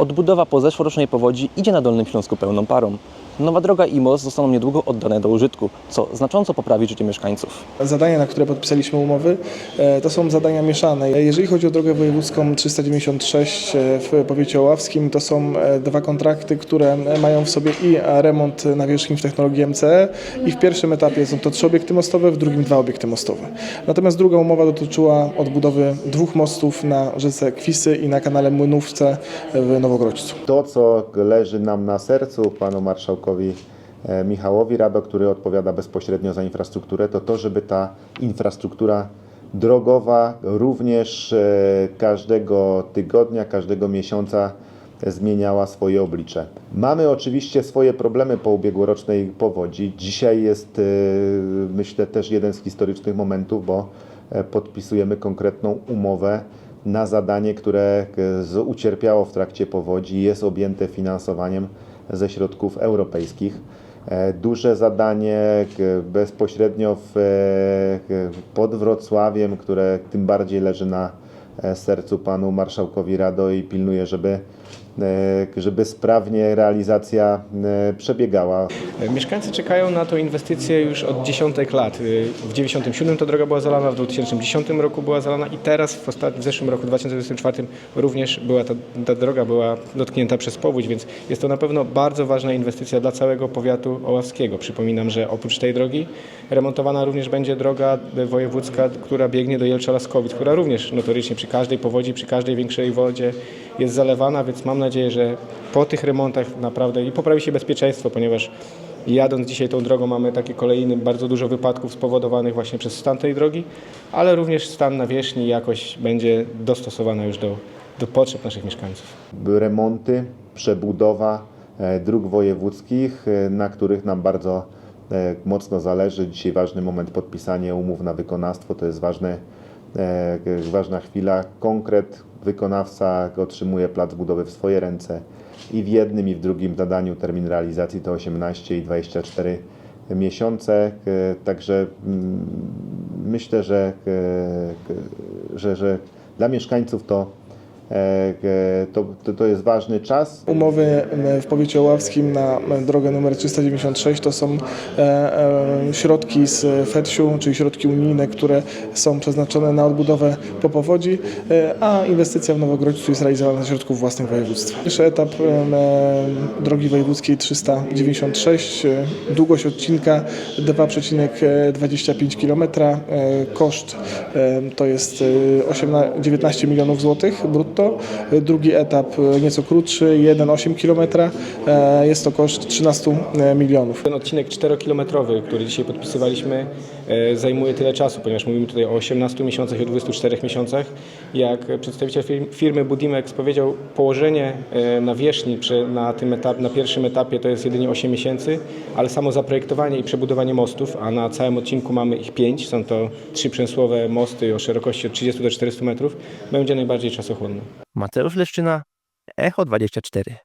Odbudowa po zeszłorocznej powodzi idzie na Dolnym Śląsku pełną parą. Nowa droga i most zostaną niedługo oddane do użytku, co znacząco poprawi życie mieszkańców. Zadania, na które podpisaliśmy umowy, e, to są zadania mieszane. Jeżeli chodzi o drogę wojewódzką 396 e, w powiecie oławskim, to są e, dwa kontrakty, które mają w sobie i remont nawierzchni w technologii MCE i w pierwszym etapie są to trzy obiekty mostowe, w drugim dwa obiekty mostowe. Natomiast druga umowa dotyczyła odbudowy dwóch mostów na rzece Kwisy i na kanale Młynówce w To, co leży nam na sercu, panu marszałkowi e, Michałowi Rado, który odpowiada bezpośrednio za infrastrukturę, to to, żeby ta infrastruktura drogowa również e, każdego tygodnia, każdego miesiąca zmieniała swoje oblicze. Mamy oczywiście swoje problemy po ubiegłorocznej powodzi. Dzisiaj jest, e, myślę, też jeden z historycznych momentów, bo podpisujemy konkretną umowę na zadanie, które e, ucierpiało w trakcie powodzi jest objęte finansowaniem ze środków europejskich. E, Duże zadanie k- bezpośrednio w, e, pod Wrocławiem, które tym bardziej leży na e, sercu panu marszałkowi Rado i pilnuje, żeby, e, żeby sprawnie realizacja e, przebiegała. Mieszkańcy czekają na tą inwestycję już od dziesiątek lat. W 97 ta droga była zalana, w 2010 roku była zalana i teraz w, w zeszłym roku, 2024 również była ta, ta droga była dotknięta przez powódź, więc jest to na pewno bardzo ważna inwestycja dla całego powiatu oławskiego. Przypominam, że oprócz tej drogi remontowana również będzie droga wojewódzka, która biegnie do Jelcza-Laskowic, która również notorycznie przy każdej powodzi, przy każdej większej wodzie jest zalewana, więc mam nadzieję, że po tych remontach naprawdę i poprawi się bezpieczeństwo, ponieważ Jadąc dzisiaj tą drogą mamy takie kolejne bardzo dużo wypadków spowodowanych właśnie przez stan tej drogi, ale również stan nawierzchni i jakość będzie dostosowana już do, do potrzeb naszych mieszkańców. remonty, przebudowa e, dróg wojewódzkich, e, na których nam bardzo e, mocno zależy. Dzisiaj ważny moment podpisanie umów na wykonawstwo, to jest ważne, ważna chwila. Konkret wykonawca otrzymuje plac budowy w swoje ręce i w jednym i w drugim zadaniu termin realizacji to 18 i 24 miesiące, e, także mm, myślę, że, e, że, że dla mieszkańców to E, e, to, to, to jest ważny czas. Umowy m, w powiecie oławskim na m, drogę numer 396 to są e, e, środki z FEDSiu, czyli środki unijne, które są przeznaczone na odbudowę po powodzi, e, a inwestycja w Nowogrodźcu jest realizowana ze środków własnych województwa. Pierwszy etap e, drogi wojewódzkiej 396, e, długość odcinka 2,25 km, e, koszt e, to jest e, 18, 19 milionów złotych brutto. E, Drugi etap e, nieco krótszy, 1,8 km, e, jest to koszt 13 milionów. Ten odcinek 4-kilometrowy, który dzisiaj podpisywaliśmy, e, zajmuje tyle czasu, ponieważ mówimy tutaj o 18 miesiącach i o 24 miesiącach. Jak przedstawiciel fir- firmy Budimex powiedział, położenie e, nawierzchni przy, na, tym etap, na pierwszym etapie to jest jedynie 8 miesięcy, ale samo zaprojektowanie i przebudowanie mostów, a na całym odcinku mamy ich 5, są to trzy przemysłowe mosty o szerokości od 30 do 400 metrów, będzie najbardziej czasochłonne. Mateusz Leszczyna, Echo 24.